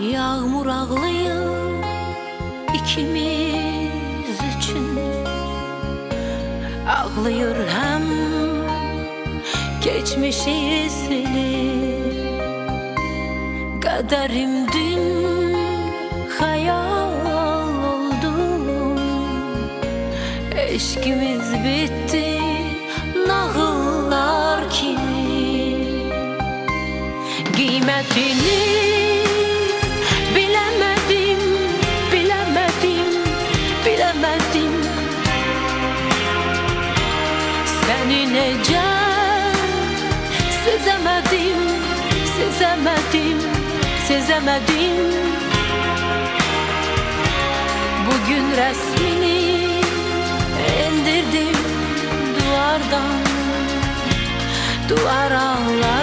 Yağmur ağlıyor ikimiz için. Ağlıyor hem geçmişi silip Kaderim dün hayal oldu. Eşkimiz bitti nağıllar kimi? Kıymetini bilemedim. Seni nece sezemedim, sezemedim, sezemedim. Bugün resmini indirdim duvardan. Duvar ağladı